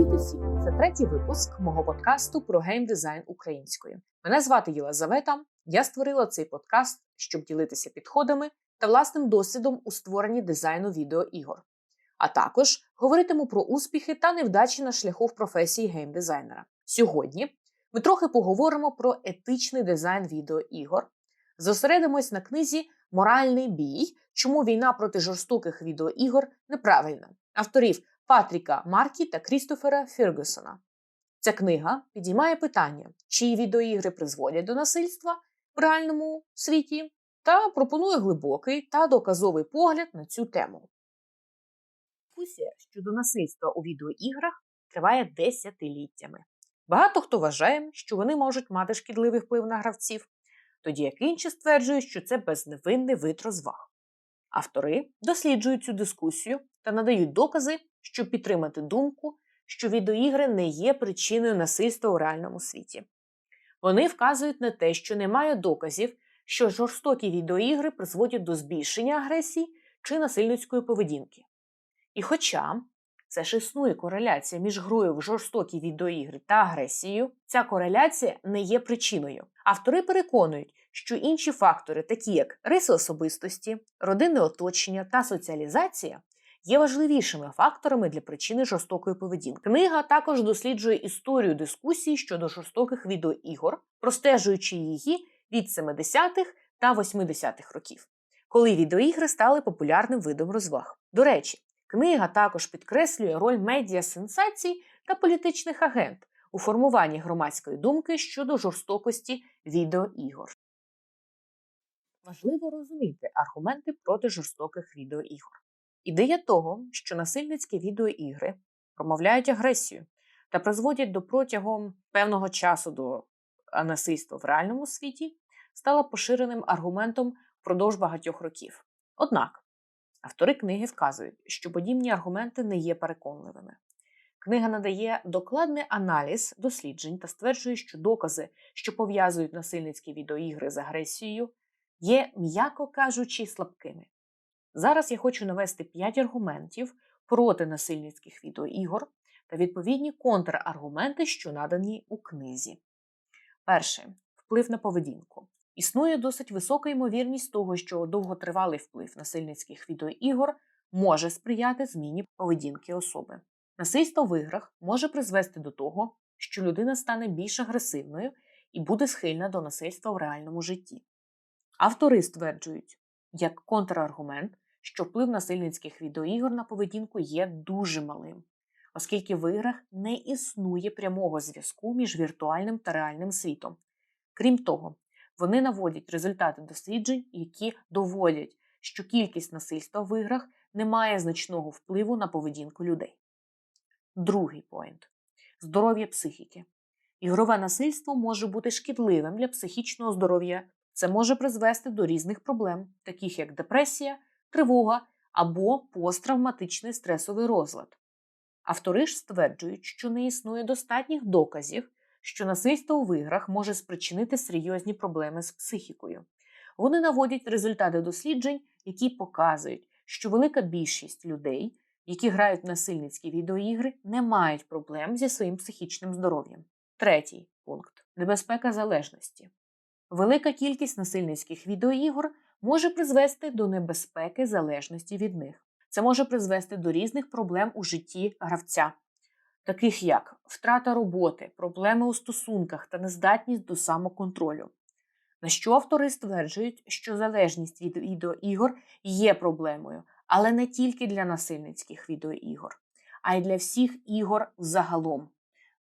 Привіт усім! Це третій випуск мого подкасту про геймдизайн українською. Мене звати Єлизавета. Я створила цей подкаст, щоб ділитися підходами та власним досвідом у створенні дизайну відеоігор. А також говоритиму про успіхи та невдачі на шляху в професії геймдизайнера. Сьогодні ми трохи поговоримо про етичний дизайн відеоігор. Зосередимось на книзі Моральний бій, чому війна проти жорстоких відеоігор неправильна авторів Патріка Маркі та Крістофера Фергюсона. Ця книга підіймає питання, чи відеоігри призводять до насильства в реальному світі, та пропонує глибокий та доказовий погляд на цю тему. Дискусія щодо насильства у відеоіграх триває десятиліттями. Багато хто вважає, що вони можуть мати шкідливий вплив на гравців, тоді як інші стверджують, що це безневинний вид розваг. Автори досліджують цю дискусію та надають докази, щоб підтримати думку, що відеоігри не є причиною насильства у реальному світі. Вони вказують на те, що немає доказів, що жорстокі відеоігри призводять до збільшення агресії чи насильницької поведінки. І хоча це ж існує кореляція між грою в жорстокі відеоігри та агресією, ця кореляція не є причиною. Автори переконують, що інші фактори, такі як риси особистості, родинне оточення та соціалізація, є важливішими факторами для причини жорстокої поведінки. Книга також досліджує історію дискусії щодо жорстоких відеоігор, простежуючи її від 70-х та 80-х років, коли відеоігри стали популярним видом розваг. До речі, книга також підкреслює роль медіа сенсацій та політичних агент у формуванні громадської думки щодо жорстокості відеоігор. Важливо розуміти аргументи проти жорстоких відеоігор. Ідея того, що насильницькі відеоігри промовляють агресію та призводять до протягом певного часу до насильства в реальному світі, стала поширеним аргументом впродовж багатьох років. Однак автори книги вказують, що подібні аргументи не є переконливими. Книга надає докладний аналіз досліджень та стверджує, що докази, що пов'язують насильницькі відеоігри з агресією, є, м'яко кажучи, слабкими. Зараз я хочу навести 5 аргументів проти насильницьких відеоігор та відповідні контраргументи, що надані у книзі. Перше вплив на поведінку. Існує досить висока ймовірність того, що довготривалий вплив насильницьких відеоігор може сприяти зміні поведінки особи. Насильство в іграх може призвести до того, що людина стане більш агресивною і буде схильна до насильства в реальному житті. Автори стверджують, як контраргумент, що вплив насильницьких відеоігор на поведінку є дуже малим, оскільки в іграх не існує прямого зв'язку між віртуальним та реальним світом. Крім того, вони наводять результати досліджень, які доводять, що кількість насильства в іграх не має значного впливу на поведінку людей. Другий поінт здоров'я психіки. Ігрове насильство може бути шкідливим для психічного здоров'я. Це може призвести до різних проблем, таких як депресія, тривога або посттравматичний стресовий розлад. Автори ж стверджують, що не існує достатніх доказів, що насильство в іграх може спричинити серйозні проблеми з психікою. Вони наводять результати досліджень, які показують, що велика більшість людей, які грають в насильницькі відеоігри, не мають проблем зі своїм психічним здоров'ям. Третій пункт небезпека залежності. Велика кількість насильницьких відеоігор може призвести до небезпеки залежності від них. Це може призвести до різних проблем у житті гравця, таких як втрата роботи, проблеми у стосунках та нездатність до самоконтролю. На що автори стверджують, що залежність від відеоігор є проблемою, але не тільки для насильницьких відеоігор, а й для всіх ігор взагалом.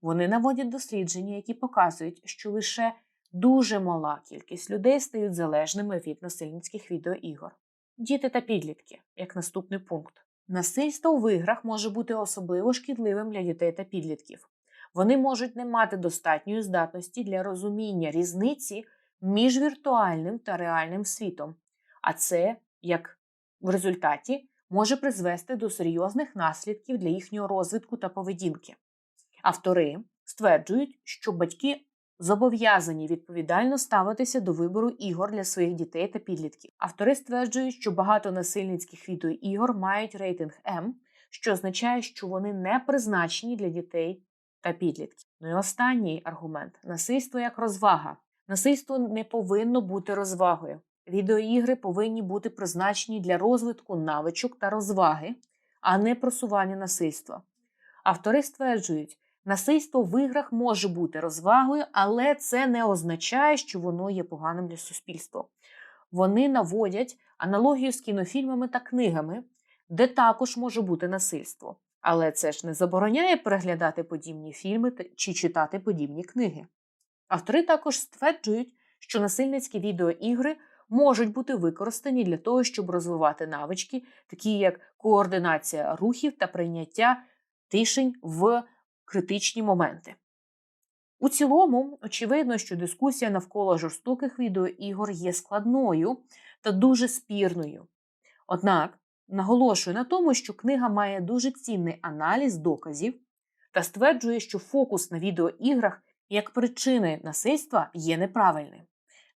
Вони наводять дослідження, які показують, що лише дуже мала кількість людей стають залежними від насильницьких відеоігор. Діти та підлітки, як наступний пункт. Насильство в іграх може бути особливо шкідливим для дітей та підлітків. Вони можуть не мати достатньої здатності для розуміння різниці між віртуальним та реальним світом, а це, як в результаті, може призвести до серйозних наслідків для їхнього розвитку та поведінки. Автори стверджують, що батьки зобов'язані відповідально ставитися до вибору ігор для своїх дітей та підлітків. Автори стверджують, що багато насильницьких відеоігор мають рейтинг М, що означає, що вони не призначені для дітей та підлітків. Ну і останній аргумент насильство як розвага. Насильство не повинно бути розвагою. Відеоігри повинні бути призначені для розвитку навичок та розваги, а не просування насильства. Автори стверджують, насильство в іграх може бути розвагою, але це не означає, що воно є поганим для суспільства. Вони наводять аналогію з кінофільмами та книгами, де також може бути насильство. Але це ж не забороняє переглядати подібні фільми чи читати подібні книги. Автори також стверджують, що насильницькі відеоігри можуть бути використані для того, щоб розвивати навички, такі як координація рухів та прийняття рішень в критичні моменти. У цілому, очевидно, що дискусія навколо жорстоких відеоігор є складною та дуже спірною. Однак наголошую на тому, що книга має дуже цінний аналіз доказів та стверджує, що фокус на відеоіграх як причини насильства є неправильним.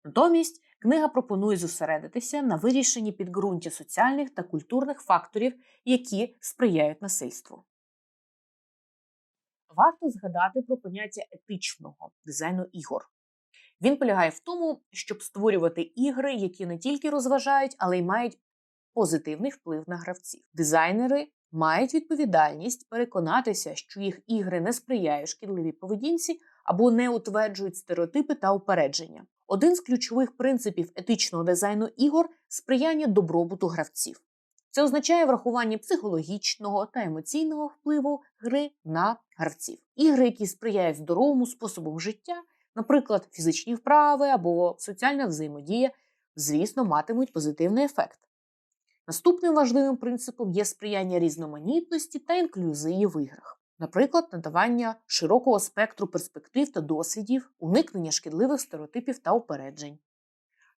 Натомість книга пропонує зосередитися на вирішенні підґрунтя соціальних та культурних факторів, які сприяють насильству. Варто згадати про поняття етичного дизайну ігор. Він полягає в тому, щоб створювати ігри, які не тільки розважають, але й мають позитивний вплив на гравців. Дизайнери мають відповідальність переконатися, що їх ігри не сприяють шкідливій поведінці або не утверджують стереотипи та упередження. Один з ключових принципів етичного дизайну ігор сприяння добробуту гравців. Це означає врахування психологічного та емоційного впливу гри на гравців. Ігри, які сприяють здоровому способу життя, наприклад, фізичні вправи або соціальна взаємодія, звісно, матимуть позитивний ефект. Наступним важливим принципом є сприяння різноманітності та інклюзії в іграх, наприклад, надавання широкого спектру перспектив та досвідів, уникнення шкідливих стереотипів та упереджень.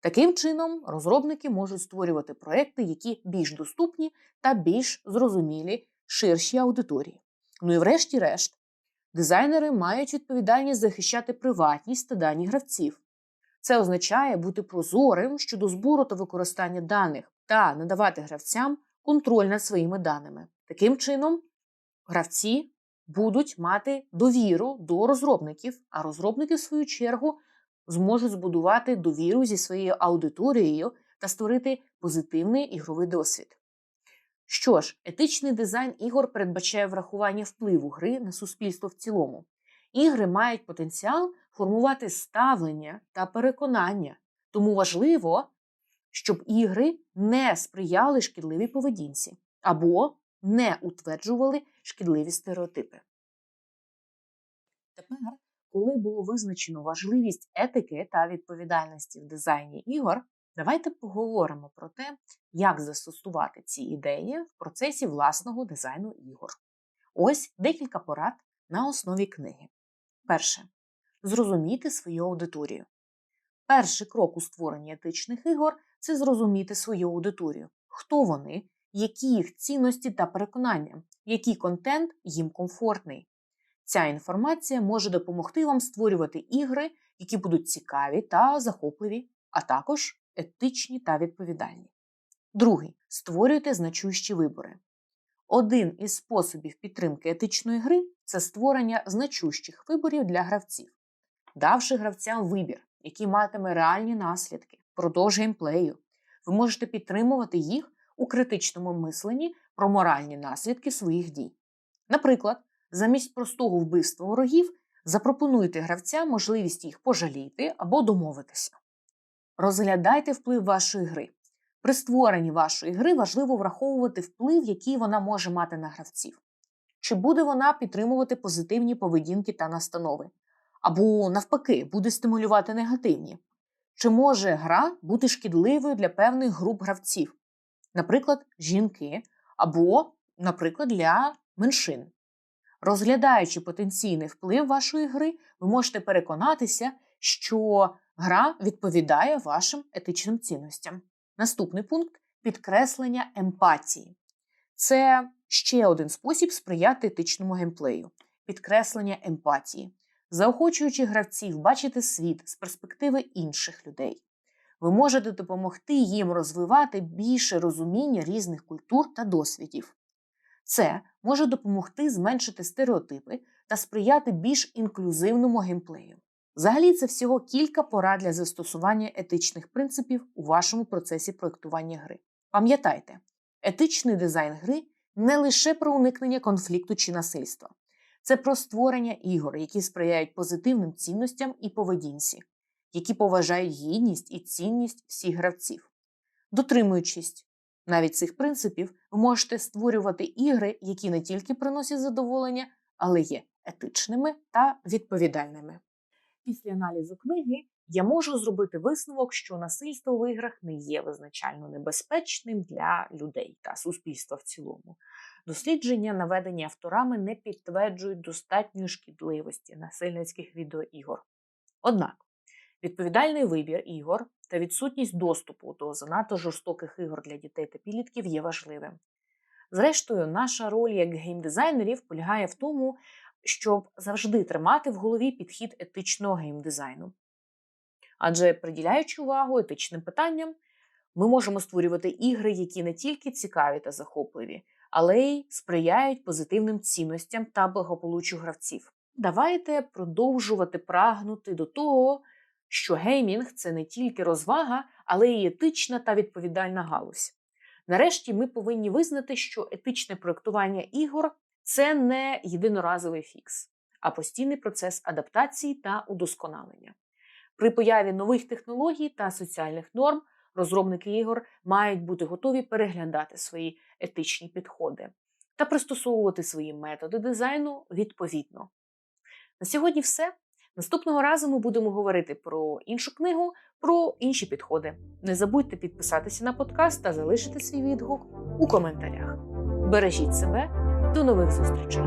Таким чином, розробники можуть створювати проекти, які більш доступні та більш зрозумілі ширшій аудиторії. Ну і врешті-решт, дизайнери мають відповідальність захищати приватність та дані гравців. Це означає бути прозорим щодо збору та використання даних та надавати гравцям контроль над своїми даними. Таким чином, гравці будуть мати довіру до розробників, а розробники, в свою чергу, зможуть збудувати довіру зі своєю аудиторією та створити позитивний ігровий досвід. Що ж, етичний дизайн ігор передбачає врахування впливу гри на суспільство в цілому. Ігри мають потенціал формувати ставлення та переконання, тому важливо, щоб ігри не сприяли шкідливій поведінці або не утверджували шкідливі стереотипи. Тепер коли було визначено важливість етики та відповідальності в дизайні ігор, давайте поговоримо про те, як застосувати ці ідеї в процесі власного дизайну ігор. Ось декілька порад на основі книги. Перше. Зрозуміти свою аудиторію. Перший крок у створенні етичних ігор це зрозуміти свою аудиторію, хто вони, які їх цінності та переконання, який контент їм комфортний. Ця інформація може допомогти вам створювати ігри, які будуть цікаві та захопливі, а також етичні та відповідальні. Другий створюйте значущі вибори. Один із способів підтримки етичної гри це створення значущих виборів для гравців, давши гравцям вибір, який матиме реальні наслідки впродовж геймплею. Ви можете підтримувати їх у критичному мисленні про моральні наслідки своїх дій. Наприклад, замість простого вбивства ворогів запропонуйте гравцям можливість їх пожаліти або домовитися. Розглядайте вплив вашої гри. При створенні вашої гри важливо враховувати вплив, який вона може мати на гравців. Чи буде вона підтримувати позитивні поведінки та настанови, або, навпаки, буде стимулювати негативні. Чи може гра бути шкідливою для певних груп гравців, наприклад, жінки, або, наприклад, для меншин. Розглядаючи потенційний вплив вашої гри, ви можете переконатися, що гра відповідає вашим етичним цінностям. Наступний пункт підкреслення емпатії. Це ще один спосіб сприяти етичному геймплею підкреслення емпатії, заохочуючи гравців бачити світ з перспективи інших людей. Ви можете допомогти їм розвивати більше розуміння різних культур та досвідів. Це може допомогти зменшити стереотипи та сприяти більш інклюзивному геймплею. Взагалі, це всього кілька порад для застосування етичних принципів у вашому процесі проєктування гри. Пам'ятайте, етичний дизайн гри не лише про уникнення конфлікту чи насильства, це про створення ігор, які сприяють позитивним цінностям і поведінці, які поважають гідність і цінність всіх гравців. Дотримуючись навіть цих принципів, ви можете створювати ігри, які не тільки приносять задоволення, але є етичними та відповідальними. Після аналізу книги я можу зробити висновок, що насильство в іграх не є визначально небезпечним для людей та суспільства в цілому. Дослідження, наведені авторами, не підтверджують достатньої шкідливості насильницьких відеоігор. Однак відповідальний вибір ігор та відсутність доступу до занадто жорстоких ігор для дітей та підлітків є важливим. Зрештою, наша роль як геймдизайнерів полягає в тому, щоб завжди тримати в голові підхід етичного геймдизайну. Адже приділяючи увагу етичним питанням, ми можемо створювати ігри, які не тільки цікаві та захопливі, але й сприяють позитивним цінностям та благополуччю гравців. Давайте продовжувати прагнути до того, що геймінг це не тільки розвага, але й етична та відповідальна галузь. Нарешті ми повинні визнати, що етичне проєктування ігор це не єдиноразовий фікс, а постійний процес адаптації та удосконалення. При появі нових технологій та соціальних норм розробники ігор мають бути готові переглядати свої етичні підходи та пристосовувати свої методи дизайну відповідно. На сьогодні все. Наступного разу ми будемо говорити про іншу книгу, про інші підходи. Не забудьте підписатися на подкаст та залишити свій відгук у коментарях. Бережіть себе, до нових зустрічей!